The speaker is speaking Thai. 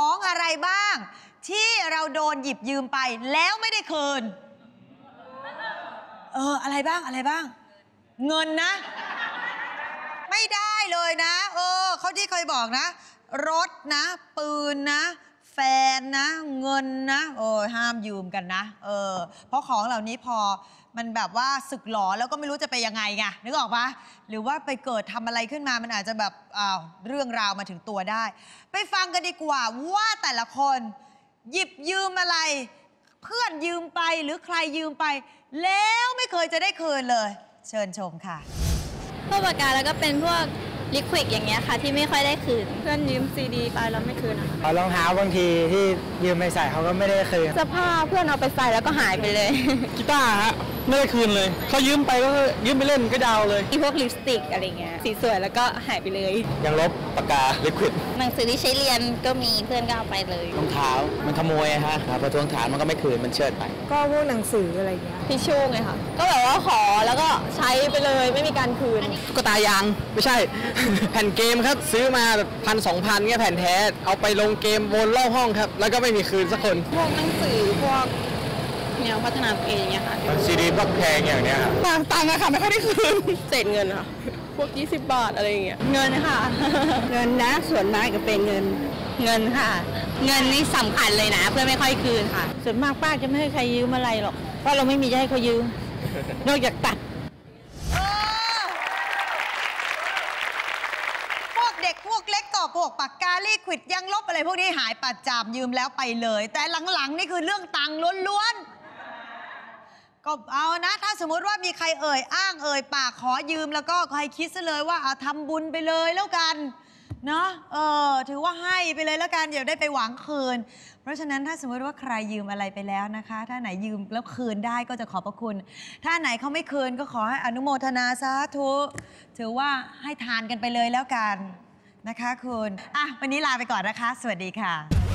ของอะไรบ้าง ที่เราโดนหยิบยืมไปแล้วไม่ได้คืน เออ อะไรบ้างอะไรบ้าง เงินนะ ไม่ได้เลยนะ เออเขาที่เคยบอกนะ รถนะ ปืนนะ แฟนนะ เงินนะโอ้ยห้ามยืมกันนะ เออ เพราะของเหล่านี้พอมันแบบว่าสึกหลอแล้วก็ไม่รู้จะไปยังไงไงนึกออกปะหรือว่าไปเกิดทำอะไรขึ้นมามันอาจจะแบบอ้าวเรื่องราวมาถึงตัวได้ ไปฟังกันดีกว่าว่าแต่ละคน หยิบยืมอะไร เพื่อนยืมไปหรือใครยืมไป แล้วไม่เคยจะได้คืนเลย เชิญชมค่ะ พวกปากกาแล้วก็เป็นพวก ลิควิดอย่างเงี้ยค่ะ ที่ไม่ค่อยได้คืน เพื่อนยืมซีดีไปแล้วไม่คืนนะคะเอารองเท้าบางทีที่ยืมไปใส่เขาก็ไม่ได้คืนเสื้อผ้าเพื่อนเอาไปใส่แล้วก็หายไปเลยกีตาร์ฮะ ไม่ได้คืนเลย เขายืมไปก็ยืมไปเล่นก็ดาวเลยมีพวกลิปสติกอะไรเงี้ยสีสวยแล้วก็หายไปเลย ยังลบปากกาลิควิดหนังสือที่ใช้เรียนก็มีเพื่อนก็เอาไปเลยรองเท้ามันขโมยอะฮะพอทวงถามมันก็ไม่คืนมันเชิดไป ก็พวกหนังสืออะไรเงี้ยทิชชู่ไงค่ะก็แบบว่าขอแล้วก็ใช้ไปเลยไม่มีการคืนตุ๊กตายางไม่ใช่ แผ่นเกมครับซื้อมาแบบพันสองพันเงี้ยแผ่นแท้เอาไปลงเกมวนรอบห้องครับ แล้วก็ไม่มีคืนสักคนพวกหนังสือพวก แนวพัฒนาตัวเองเนี่ยค่ะซีดีพวกแพงอย่างเนี้ยต่างตังอะค่ะไม่ค่อยได้คืนเศษเงินค่ะ พวก 20 บาทอะไรอย่างเงี้ยเงินค่ะ เงินนะส่วนมากก็เป็นเงินเงินค่ะ เงินนี่สำคัญเลยนะ เพื่อนไม่ค่อยคืนค่ะ ส่วนมากป้าจะไม่ให้ใครยืมอะไรหรอกเพราะเราไม่มีจะให้เขายืมนอกจากตัดเออพวกเด็กพวกเล็กต่อพวกปากกาลีควิดยังลบอะไรพวกนี้หายประจำยืมแล้วไปเลย แต่หลังๆ นี่คือเรื่องตังค์ล้วนๆ ก็เอานะถ้าสมมติว่ามีใครเอ่ยอ้างเอ่ยปากขอยืมแล้วก็ใครคิดซะเลยว่าเอาทำบุญไปเลยแล้วกันเนาะเออถือว่าให้ไปเลยแล้วกันเดี๋ยวได้ไปหวังคืน เพราะฉะนั้นถ้าสมมติว่าใครยืมอะไรไปแล้วนะคะ ถ้าไหนยืมแล้วคืนได้ก็จะขอบพระคุณ ถ้าไหนเขาไม่คืนก็ขอให้อนุโมทนาสาธุถือว่าให้ทานกันไปเลยแล้วกันนะคะ คุณอะวันนี้ลาไปก่อนนะคะ สวัสดีค่ะ